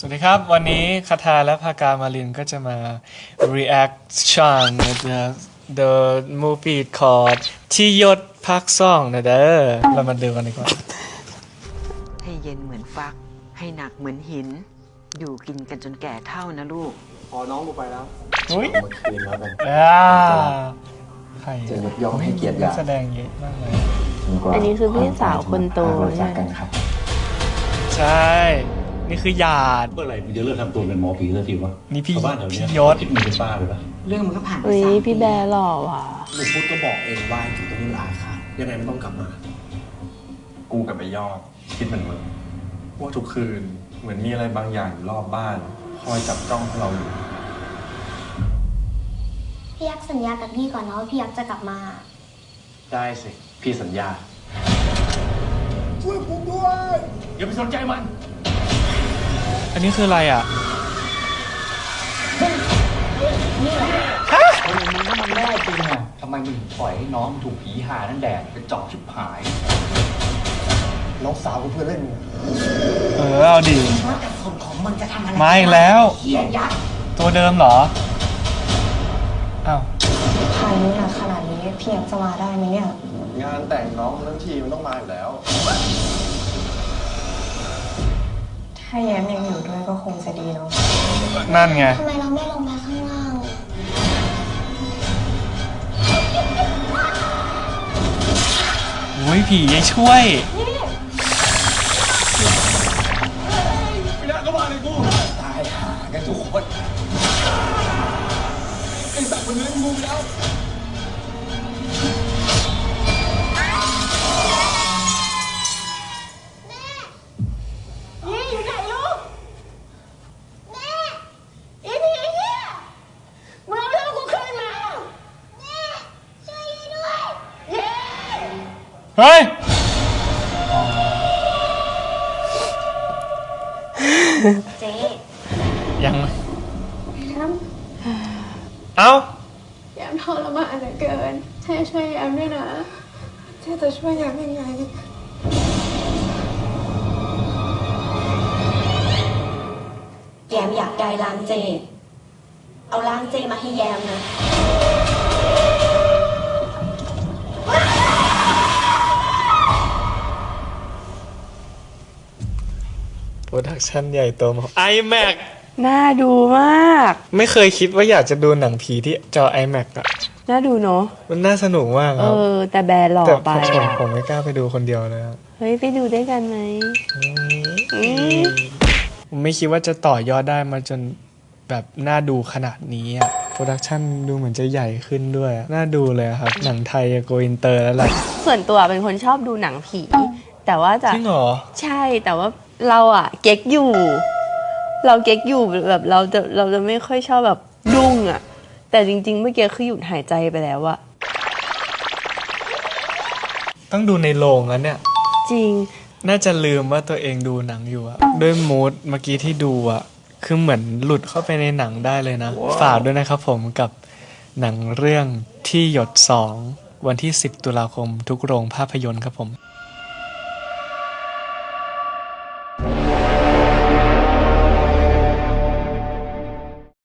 สวัสดีครับ วันนี้คาทาและพากามาลินก็จะมา reaction the the movie called ที่ยศพักซ่องนะเด้อเรามาดูกันดีกว่า ให้เย็นเหมือนฟัก ให้หนักเหมือนหิน อยู่กินกันจนแก่เท่านะลูก พอน้องกูไปแล้วอุ้ยเอามาคืนแล้วกันอ่าใครจะยกย่องให้เกียรติยานัแสดงเยอะมากเลยอันนี้คือพี่สาวคนโตเราใช่จากไหมกันครับ ใช่ นี่คือหยาด เมื่อไหร่มึงจะเลิกทำตัวเป็นหมอผีสักทีวะนี่พี่ชาวบ้านแถวเนี้ยพี่ยศ คิดมึงเป็นบ้าไปปะเรื่องมันก็ผ่านไปอุ้ยสามพี่ปีแบร์หล่อว่ะลุงพุทธก็บอกเองว่าถึงตรงนี้ลาขาดยังไงมันต้องกลับมา กูกับไอ้ยอด คิดเหมือนมึงว่าทุกคืนเหมือนมีอะไรบางอย่างอยู่รอบบ้าน คอยจับจ้องพวกเราอยู่ พี่ยักษ์สัญญากับพี่ก่อนนะว่าพี่ยักษ์จะกลับมา ได้สิ พี่สัญญาอย่าไปสนใจมัน อันนี้คืออะไรอะคนอย่างมึงถ้ามันแน่จริงอะทำไมมึงถึงปล่อยให้น้องมันถูกผีหานั่นแดกเป็นจอบชิบหาย น้องสาวกูเพื่อนเล่นมึงอะเออเอาดิมาอีกแล้วตัวเดิมเหรออ้าวพายุหนักขนาดนี้พี่ยักษ์จะมาได้ไหมเนี่ย งานแต่งน้องทั้งทีมันต้องมาอยู่แล้ว ถ้าแย้มยังอยู่ด้วยก็คงจะดีเนาะ นั่นไง ทำไมเราไม่ลงไปข้างล่างอุ้ยผียังช่วยตายหากันทุกคนนี่ เฮ้ย เจ๊ยังเอ้าแยมทรมานเหลือเกินให้ช่วยแยมด้วยนะเจ๊จะช่วยแยมยังไงแยมอยากได้ล้างเจ เอาล้างเจมาให้แยมนะ โปรดักชั่นใหญ่โตมาก iMac น่าดูมาก ไม่เคยคิดว่าอยากจะดูหนังผีที่จอ iMac อะน่าดูเนาะ มันน่าสนุกมากเอครับ อ แต่แบร์หล่อแต่ไปผมอะผมไม่กล้าไปดูคนเดียวเลยอะเฮ้ย ไปดูด้วยกันไหมอืมผมไม่คิดว่าจะต่อยอดได้มาจนแบบน่าดูขนาดนี้อะโปรดักชั่นดูเหมือนจะใหญ่ขึ้นด้วยอะน่าดูเลยอะครับ หนังไทยโกอินเตอร์แล้วแหละส่วนตัวเป็นคนชอบดูหนังผี แต่ว่าจะ จริงเหรอ ใช่แต่ว่า เราอะเก๊กอยู่ เราเก๊กอยู่แบบเราจะเราจะไม่ค่อยชอบแบบดุ้งอะแต่จริง ๆ เมื่อกี้คือหยุดหายใจไปแล้วอะต้องดูในโรงแล้วเนี่ย จริง น่าจะลืมว่าตัวเองดูหนังอยู่อะด้วยมูดเมื่อกี้ที่ดูอะคือเหมือนหลุดเข้าไปในหนังได้เลยนะ ฝากด้วยนะครับผมกับหนังเรื่องที่หยดสองวันที่ 10 ตุลาคมทุกโรงภาพยนตร์ครับผม